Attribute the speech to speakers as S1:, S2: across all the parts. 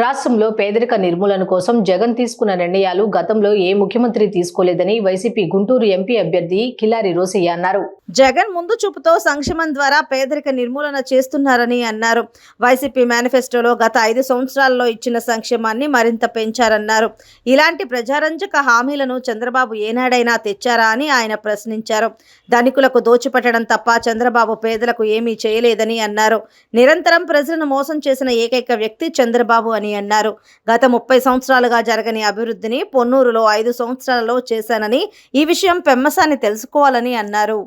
S1: రాష్ట్రంలో పేదరిక నిర్మూలన కోసం జగన్ తీసుకున్న నిర్ణయాలు గతంలో ఏ ముఖ్యమంత్రి తీసుకోలేదని వైసీపీ గుంటూరు ఎంపీ అభ్యర్థి కిలారి రోసయ్య అన్నారు.
S2: జగన్ ముందు చూపుతో సంక్షేమం ద్వారా పేదరిక నిర్మూలన చేస్తున్నారని అన్నారు. వైసీపీ మేనిఫెస్టోలో గత ఐదు సంవత్సరాల్లో ఇచ్చిన సంక్షేమాన్ని మరింత పెంచారన్నారు. ఇలాంటి ప్రజారంజక హామీలను చంద్రబాబు ఏనాడైనా తెచ్చారా అని ఆయన ప్రశ్నించారు. ధనికులకు దోచిపెట్టడం తప్ప చంద్రబాబు పేదలకు ఏమీ చేయలేదని అన్నారు. నిరంతరం ప్రజలను మోసం చేసిన ఏకైక వ్యక్తి చంద్రబాబు అని అన్నారు. గత ముప్పై సంవత్సరాలుగా జరగని అభివృద్ధిని పొన్నూరులో ఐదు సంవత్సరాలలో చేశానని ఈ విషయం పెమ్మసాని తెలుసుకోవాలని అన్నారు.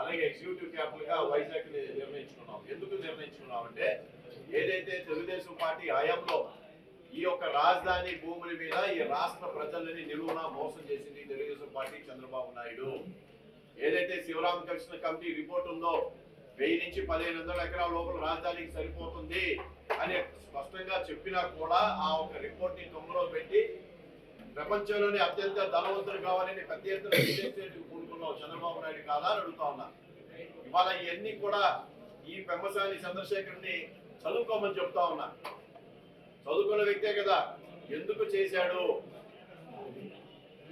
S3: అలాగే ఎగ్జిక్యూటివ్ క్యాపిటల్గా వైజాగ్ నిర్ణయించుకున్నాం. ఎందుకు నిర్ణయించుకున్నాం అంటే ఏదైతే తెలుగుదేశం పార్టీ హయాంలో ఈ యొక్క రాజధాని భూముల మీద ఈ రాష్ట్ర ప్రజలని నిలువున మోసం చేసింది తెలుగుదేశం పార్టీ చంద్రబాబు నాయుడు. ఏదైతే శివరామకృష్ణ కమిటీ రిపోర్ట్ ఉందో వెయ్యి నుంచి పదిహేను వందల ఎకరాల లోపల రాజధానికి సరిపోతుంది అని స్పష్టంగా చెప్పినా కూడా ఆ ఒక రిపోర్ట్ని తొంగలో పెట్టి ప్రపంచంలోనే అత్యంత ధనవంతులు కావాలని పెద్ద ఎత్తున విదేశీయులకు కూడుకున్నాం చంద్రబాబు నాయుడు కాదా అని అడుగుతా ఉన్నా. ఇవాళ ఇవన్నీ కూడా ఈ పెమ్మసాని చంద్రశేఖర్ని చదువుకోమని చెప్తా ఉన్నా. చదువుకున్న వ్యక్తే కదా ఎందుకు చేశాడు?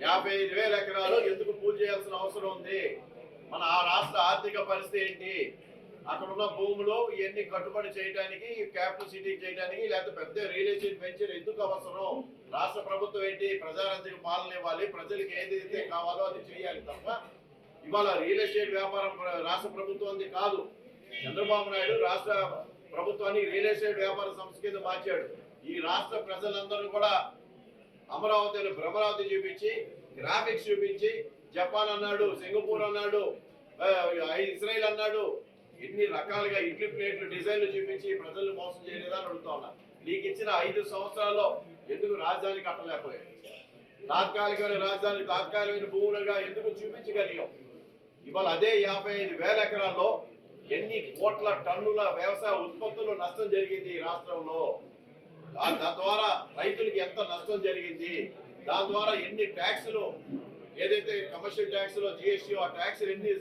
S3: యాభై ఐదు వేల ఎకరాలు ఎందుకు పూజ చేయాల్సిన అవసరం ఉంది? మన ఆ రాష్ట్ర ఆర్థిక పరిస్థితి ఏంటి? అక్కడ ఉన్న భూములు ఇవన్నీ కట్టుబడి చేయడానికి క్యాపిటల్ సిటీ చేయడానికి లేకపోతే పెద్ద రియల్ ఎస్టేట్ వెంచర్ ఎందుకు అవసరం? రాష్ట్ర ప్రభుత్వం ఏంటి? ప్రజారంజక పాలన ఇవ్వాలి. ప్రజలకు ఏదైతే కావాలో అది చేయాలి తప్ప ఇవాళ రియల్ ఎస్టేట్ వ్యాపారం రాష్ట్ర ప్రభుత్వంది కాదు. చంద్రబాబు నాయుడు రాష్ట్ర ప్రభుత్వాన్ని రియల్ ఎస్టేట్ వ్యాపార సంస్థ కింద మార్చాడు. ఈ రాష్ట్ర ప్రజలందరూ కూడా అమరావతిని భ్రమరావతి చూపించి గ్రాఫిక్స్ చూపించి జపాన్ అన్నాడు సింగపూర్ అన్నాడు ఆ, అన్నాడు ఎన్ని రకాలుగా ఇడ్లీ ప్లేట్లు డిజైన్లు చూపించి ప్రజలు మోసం చేయలేదా అని అడుగుతా ఉన్నా. నీకు ఇచ్చిన ఐదు సంవత్సరాల్లో ఎందుకు రాజధాని కట్టలేకపోయాయి తాత్కాలికమైన రాజధాని తాత్కాలికమైన భూములుగా ఎందుకు చూపించగలిగాం ఇవాళ అదే యాభై ఐదు వేల ఎకరాల్లో ఎన్ని కోట్ల టన్నుల వ్యవసాయ ఉత్పత్తులు నష్టం జరిగింది ఈ రాష్ట్రంలో? దాని ద్వారా రైతులకి ఎంత నష్టం జరిగింది? దాని ద్వారా ఎన్ని ట్యాక్సులు ఏదైతే కమర్షియల్ ట్యాక్స్లో జిఎస్టీ ఆ ట్యాక్స్ ఎన్ని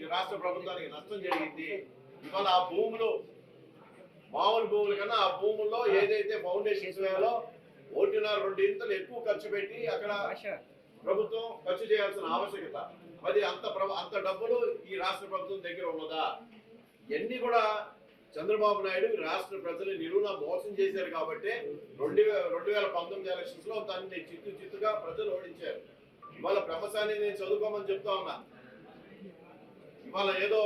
S3: ఈ రాష్ట్ర ప్రభుత్వానికి నష్టం జరిగింది ఇవాళ ఆ భూములు మామూలు భూముల కన్నా ఆ భూముల్లో ఏదైతే ఫౌండేషన్స్ వేయాలో ఒకటిన్నర రెండు ఇంతలు ఎక్కువ ఖర్చు పెట్టి అక్కడ ప్రభుత్వం ఖర్చు చేయాల్సిన ఆవశ్యకత. మరి అంత అంత డబ్బులు ఈ రాష్ట్ర ప్రభుత్వం దగ్గర ఉన్నదా? ఇవన్నీ కూడా చంద్రబాబు నాయుడు రాష్ట్ర ప్రజలు నిలువున మోసం చేశారు కాబట్టి రెండు రెండు వేల పంతొమ్మిది ఎలక్షన్స్లో దాన్ని చిత్తు చిత్తుగా ప్రజలు ఓడించారు. ఇవాళ నేను చదువుకోమని చెప్తా ఉన్నా. ఇవాళ ఏదో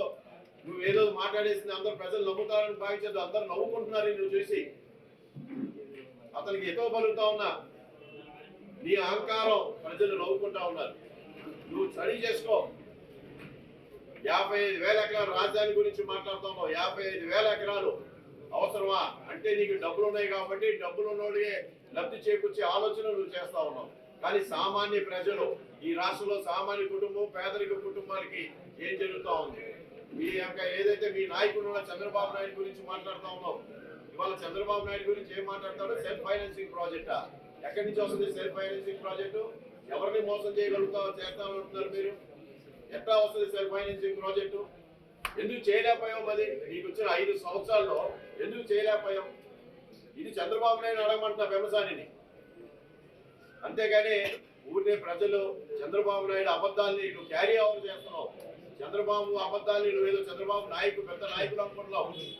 S3: నువ్వు ఏదో మాట్లాడేసింది అందరు ప్రజలు నమ్ముతారని భావించదు అందరు నవ్వుకుంటున్నారు నువ్వు చూసి అతనికి ఎతో పలుకుతా ఉన్నా. నీ అహంకారం ప్రజలు నవ్వుకుంటా ఉన్నారు. నువ్వు స్టడీ చేసుకో. యాభై ఐదు వేల ఎకరాలు రాజధాని గురించి మాట్లాడుతున్నావు యాభై ఐదు వేల ఎకరాలు అవసరమా? అంటే నీకు డబ్బులు ఉన్నాయి కాబట్టి డబ్బులు ఉన్నోడికే లబ్ధి చేకూర్చే ఆలోచన నువ్వు చేస్తా ఉన్నావు. కానీ సామాన్య ప్రజలు ఈ రాష్ట్రంలో సామాన్య కుటుంబం పేదరిక కుటుంబాలకి ఏం జరుగుతూ ఉంది? మీ యొక్క ఏదైతే మీ నాయకుడు ఉన్న చంద్రబాబు నాయుడు గురించి మాట్లాడుతూ ఉన్నావు. ఇవాళ చంద్రబాబు నాయుడు గురించి ఏం మాట్లాడతాడో? సెల్ఫ్ ఫైనాన్సింగ్ ప్రాజెక్టా? ఎక్కడి నుంచి వస్తుంది సెల్ఫ్ ఫైనాన్సింగ్ ప్రాజెక్టు? ఎవరిని మోసం చేయగలుగుతా చేస్తామంటున్నారు మీరు? ఎట్లా వస్తుంది సెల్ఫ్ ఫైనాన్సింగ్ ప్రాజెక్టు? ఎందుకు చేయలేకపోయాం మరి? నీకు వచ్చిన ఐదు సంవత్సరాల్లో ఎందుకు చేయలేకపోయాం ఇది చంద్రబాబు నాయుడు అడగమంటున్నా వ్యవసాయాన్ని. అంతేగాని ఊరినే ప్రజలు చంద్రబాబు నాయుడు అబద్ధాన్ని నువ్వు క్యారీ ఓవర్ చేస్తున్నావు. చంద్రబాబు అబద్ధాన్ని నువ్వు చంద్రబాబు నాయకుడు పెద్ద నాయకుడు అనుకుంటున్నావు.